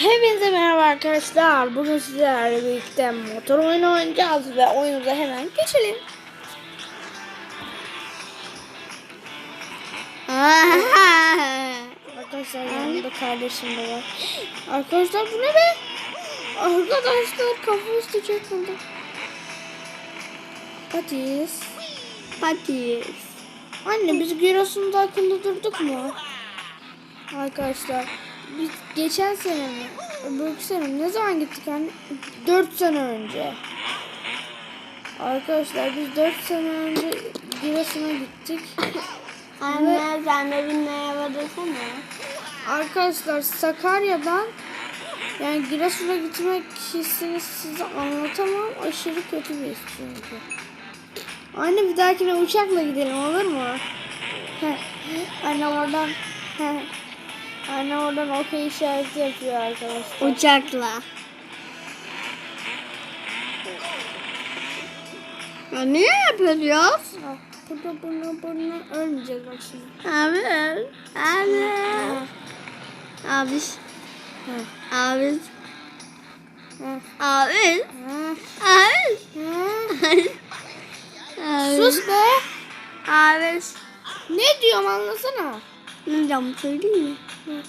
Hepinize merhaba arkadaşlar. Bugün sizlerle birlikte motor oyunu oynayacağız ve oyunumuza hemen geçelim. Arkadaşlar yanımda kardeşim de var. Arkadaşlar bu ne be? Arkadaşlar kafa üstü çekildi. Patis. Patis. Anne biz Giros'un da akıllı durduk mu? Arkadaşlar biz geçen sene mi? Öbür sene mi? Ne zaman gittik anne? 4 sene önce. Arkadaşlar biz 4 sene önce Giresun'a gittik. Anne sen de merhaba desene. Arkadaşlar Sakarya'dan yani Giresun'a gitmek hissini size anlatamam. Aşırı kötü bir his çünkü. Anne bir dahakine uçakla gidelim olur mu? Anne oradan. Anne oradan okey işareti yapıyor arkadaşlar. Uçakla. Ya niye yapıyoruz? Burada burnu burnu ölmeyeceğiz bak şimdi. Abi. Abi. Abi. Abi. Abi. Abi. Heh. Abi. Sus be. Abi. Ne diyorum anlasana. Ne diyorum söyleyeyim mi? Hı.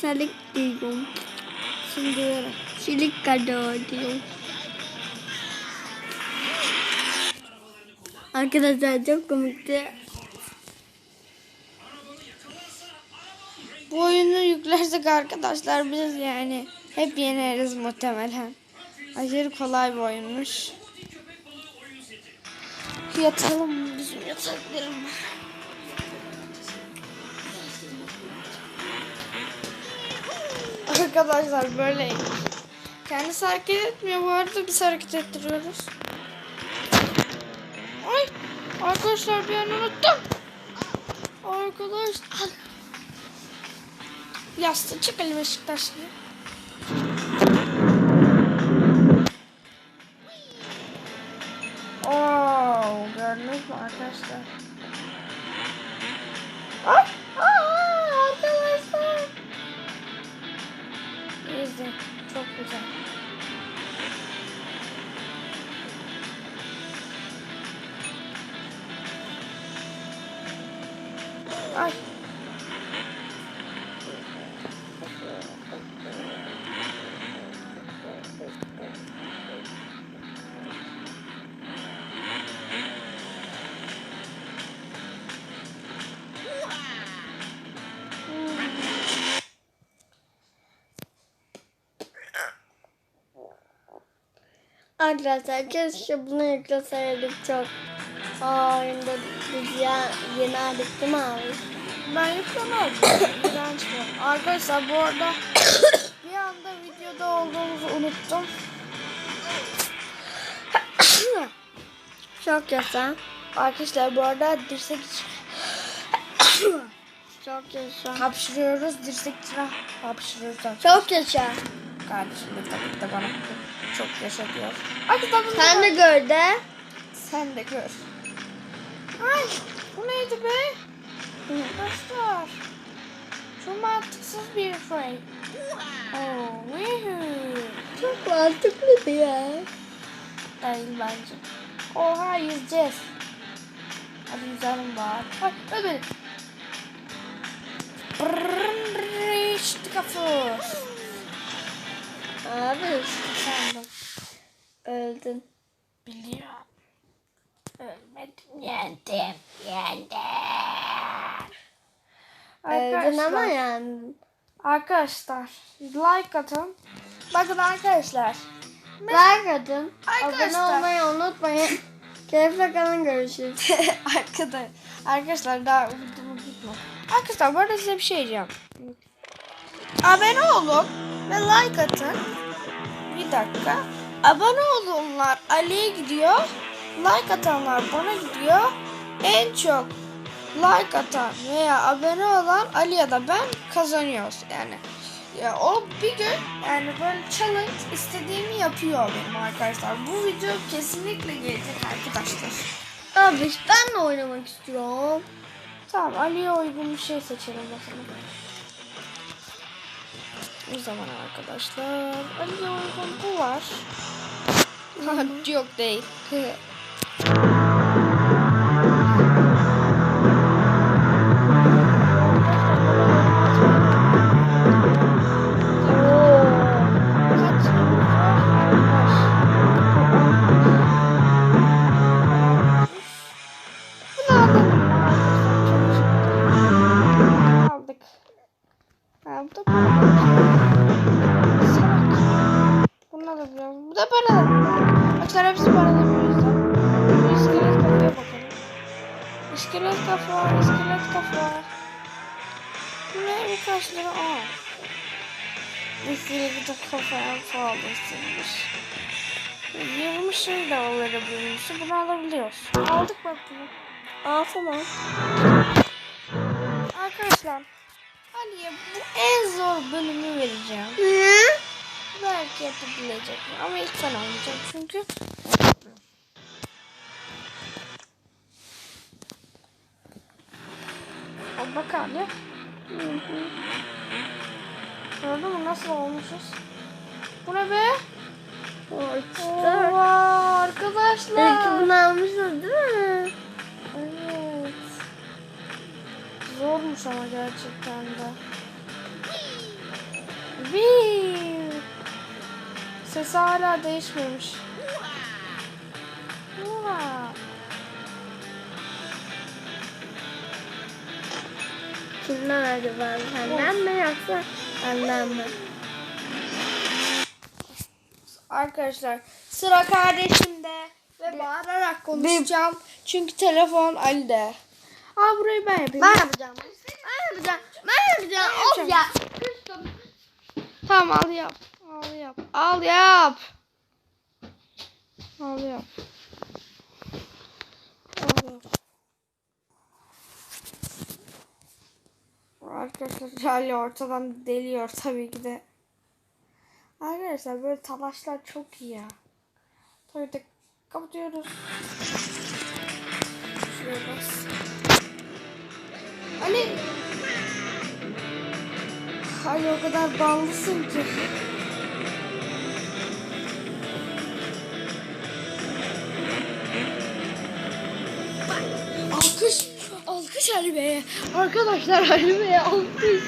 Silik diyorum. Şimdi diyorum. Silik kadar diyorum. Arkadaşlar çok komikti. Bu oyunu yüklersek arkadaşlar biz yani hep yeneriz muhtemelen. Aşırı kolay bir oyunmuş. Yatalım bizim yataklarım. Arkadaşlar böyle kendisi hareket etmiyor bu arada biz hareket ettiriyoruz. Ay arkadaşlar bir an unuttum. Arkadaşlar. Yastığı çıkalım Beşiktaşlı. Oo, gördünüz mü arkadaşlar? Arkadaşlar keşke bunu yükleseydik çok. Aa oyunda biz ya yeni aldık değil mi abi? Ben. İğrenç bu. Arkadaşlar bu arada bir anda videoda olduğumuzu unuttum. Çok yaşa. Arkadaşlar bu arada dirsek Çok yaşa. hapşırıyoruz. Dirsek içine hapşırıyoruz. Çok yaşa. Kardeşim de tabii ki de bana çok yaşatıyor. Arkadaşlar bunu Sen de gör de. Sen de gör. Ay bu neydi be? Arkadaşlar. Çok mantıksız bir şey. Oh. Çok mantıklı ya. Değil bence. Oha yüzeceğiz. Hadi yüzelim bari. Ay öbür. İşte kafı. Abi Sandım. öldün. Biliyorum. Ölmedim yendim. Yendim. Öldün ama yani. arkadaşlar like atın. Bakın arkadaşlar. Like atın. Abone olmayı unutmayın. Keyifle kalın görüşürüz. arkadaşlar, arkadaşlar daha bitme. Arkadaşlar bu arada size bir şey diyeceğim. Abone olun ve like atın. Bir dakika. Abone olunlar Ali'ye gidiyor. Like atanlar bana gidiyor. En çok like atan veya abone olan Ali ya da ben kazanıyoruz. Yani ya o bir gün yani böyle challenge istediğimi yapıyor benim arkadaşlar. Bu video kesinlikle gelecek arkadaşlar. Abi ben de oynamak istiyorum. Tamam Ali'ye uygun bir şey seçelim bakalım. O zaman arkadaşlar Ali uygun bu var. Yok değil. Ha, bu da. Salak. Bunu alabiliyorum. Bu da para. Arkadaşlar hepsi paralı bu yüzden. Bu iskelet kafaya bakalım. İskelet kafa, iskelet kafa. Bu ne? Bu kaç lira? Aa. Bir sürü bir de kafaya pahalı istemiş. 20 şey de alabiliyormuş. Bunu alabiliyoruz. Aldık bak bunu. Alsana. Arkadaşlar Ali'ye bu en zor bölümü vereceğim. Ne? Belki yapabilecek? Ama ilk ben oynayacağım çünkü. Al bak. Hı hı. Gördün mü nasıl olmuşuz? Bu ne be? Oha arkadaşlar. Belki bunu almışsın Zormuş ama gerçekten de. Viii. Sesi hala değişmemiş. Kimden acaba? Senden mi yoksa benden mi? Arkadaşlar sıra kardeşimde ve bağırarak konuşacağım. Çünkü telefon Ali'de. Aa burayı ben yapayım. Ben yapacağım. Ben yapacağım. Ben yapacağım. Ben Of ya. Tamam al yap. Al yap. Al yap. Al yap. Al yap. Arkadaşlar Ali ortadan deliyor tabii ki de. Arkadaşlar böyle talaşlar çok iyi ya. Tabii de kapatıyoruz. Şuraya bas. Ali. Ali o kadar bağlısın ki. Alkış. Alkış Ali Bey'e. Arkadaşlar Ali Bey'e alkış.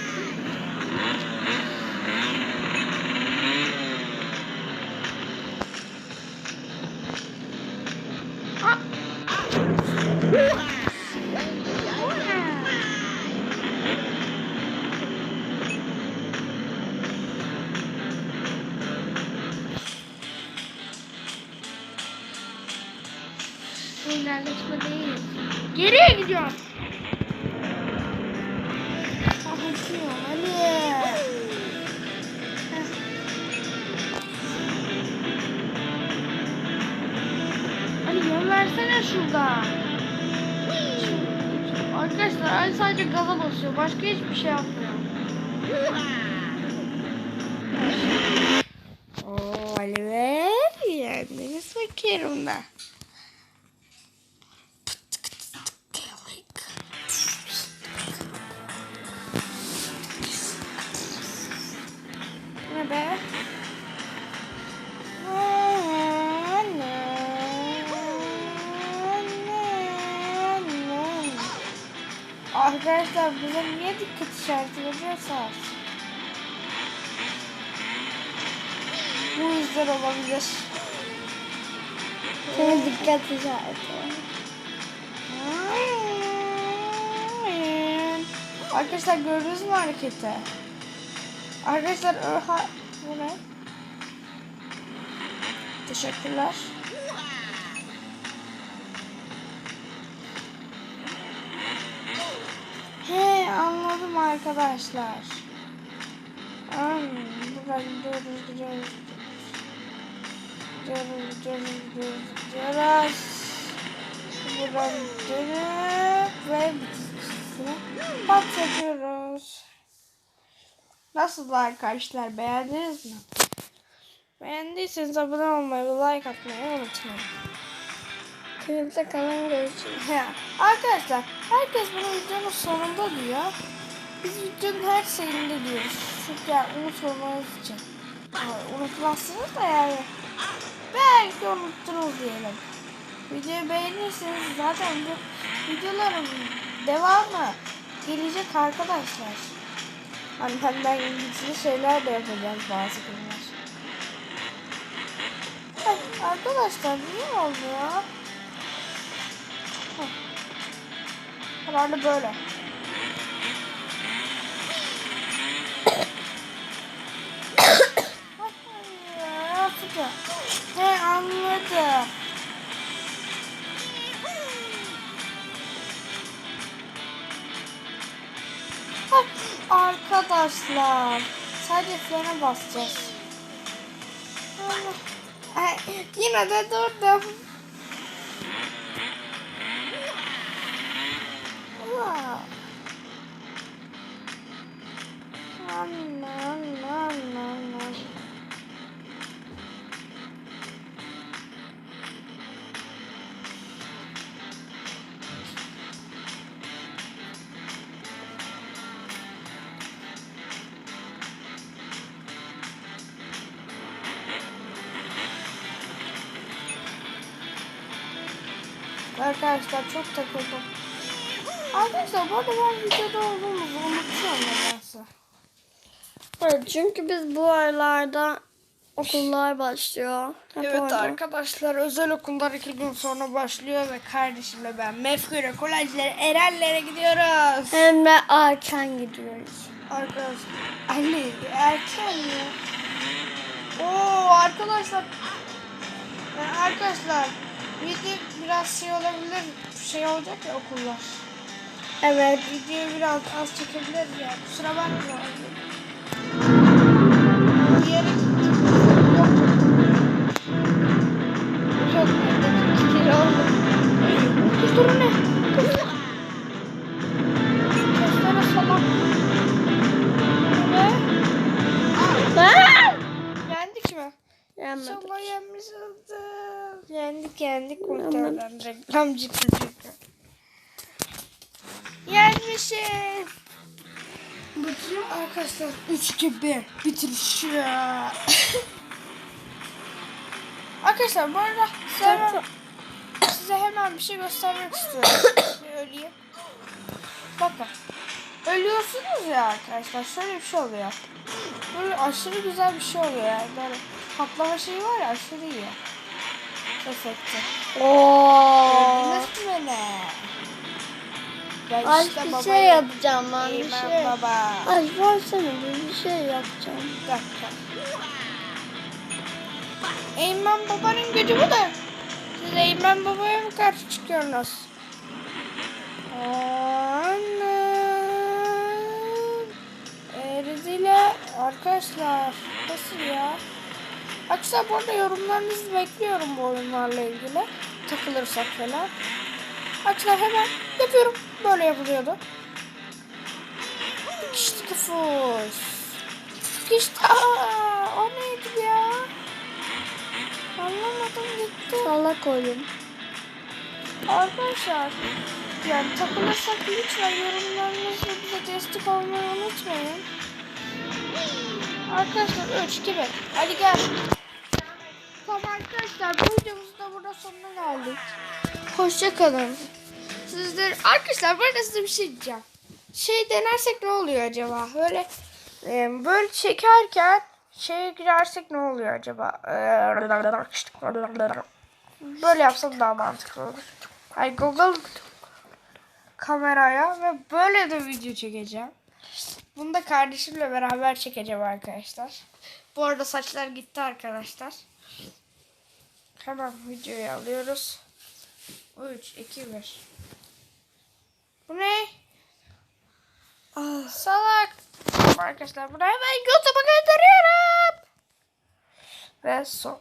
Şu- Arkadaşlar Ali sadece gaza basıyor. Başka hiçbir şey yapmıyor. Oo Ali bakıyorum da. Arkadaşlar bize niye dikkat işareti veriyorsa bu yüzden olabilir. Senin dikkat işareti. Arkadaşlar gördünüz mü hareketi? Arkadaşlar. Bu ne? Teşekkürler. Anladım arkadaşlar. Hmm, buradan gidiyoruz, gidiyoruz. Gidiyoruz, gidiyoruz, gidiyoruz, gidiyoruz. Buradan dönüp ve bitkisini patlatıyoruz. Nasıl arkadaşlar beğendiniz mi? Beğendiyseniz abone olmayı ve like atmayı unutmayın. Kırmızı kalan görüşürüz. Ya, arkadaşlar herkes bunu videonun sonunda diyor. Biz videonun her şeyinde diyoruz. Çünkü yani unutmamanız için. Yani unutmazsınız da yani. Belki unuttunuz diyelim. Videoyu beğenirseniz zaten bu videoların devamı gelecek arkadaşlar. Hani benden ilgili şeyler de yapacağız bazı günler. Arkadaşlar niye oldu ya? Herhalde böyle. He anladım. Arkadaşlar. Sadece frene basacağız. Ay, yine de durdum. Arkadaşlar çok takıldım. Arkadaşlar bu arada ben videoda olduğumuzu unutuyorum nedense. Evet, çünkü biz bu aralarda okullar başlıyor. Hep Evet orada. arkadaşlar özel okullar iki gün sonra başlıyor ve kardeşimle ben Mefkure kolejlere Erenlere gidiyoruz. Hem de erken gidiyoruz. Arkadaşlar anne erken ya. Oo arkadaşlar Yani arkadaşlar video biraz şey olabilir şey olacak ya okullar. Evet. Videoyu biraz az çekebiliriz ya. Kusura bakma. Yendik? Yemedik. İnşallah yenmişizdir. Yendik yendik muhtemelen. Reklam çıktı çünkü. Yenmişiz. Bakayım arkadaşlar. 3 2 1 bitirişi. arkadaşlar bu arada size hemen, size hemen bir şey göstermek istiyorum. Bir öleyim. Bakın. Ölüyorsunuz ya arkadaşlar. Şöyle bir şey oluyor. Böyle aşırı güzel bir şey oluyor yani. Böyle patlama şeyi var ya aşırı iyi. Efekti. Oo. Gördünüz mü beni? Ben Ay işte bir şey yapacağım ben bir şey. baba. Ay versene bir, şey yapacağım. Bir dakika. Eymen babanın gücü bu da. Siz Eymen babaya mı karşı çıkıyorsunuz? Anne. Erzile arkadaşlar. Nasıl ya? Arkadaşlar bu arada yorumlarınızı bekliyorum bu oyunlarla ilgili. Takılırsak falan. Arkadaşlar hemen yapıyorum. Böyle yapılıyordu. İşte kıfus. İşte aa, o neydi ya? Anlamadım gitti. Salak oyun. Arkadaşlar yani takılırsak lütfen yorumlarınızla bize destek olmayı unutmayın. Arkadaşlar 3 2 1 hadi gel. Tamam arkadaşlar bu videomuzun da burada sonuna geldik. Hoşçakalın. Sizler arkadaşlar bu arada size bir şey diyeceğim. Şey denersek ne oluyor acaba? Böyle e, böyle çekerken şeye girersek ne oluyor acaba? Böyle yapsam daha mantıklı olur. Ay Google kameraya ve böyle de video çekeceğim. Bunu da kardeşimle beraber çekeceğim arkadaşlar. Bu arada saçlar gitti arkadaşlar. Hemen videoyu alıyoruz. 3, 2, 1. Bu ne? Ah, salak. Arkadaşlar bunu hemen YouTube'a gönderiyorum. Ve son.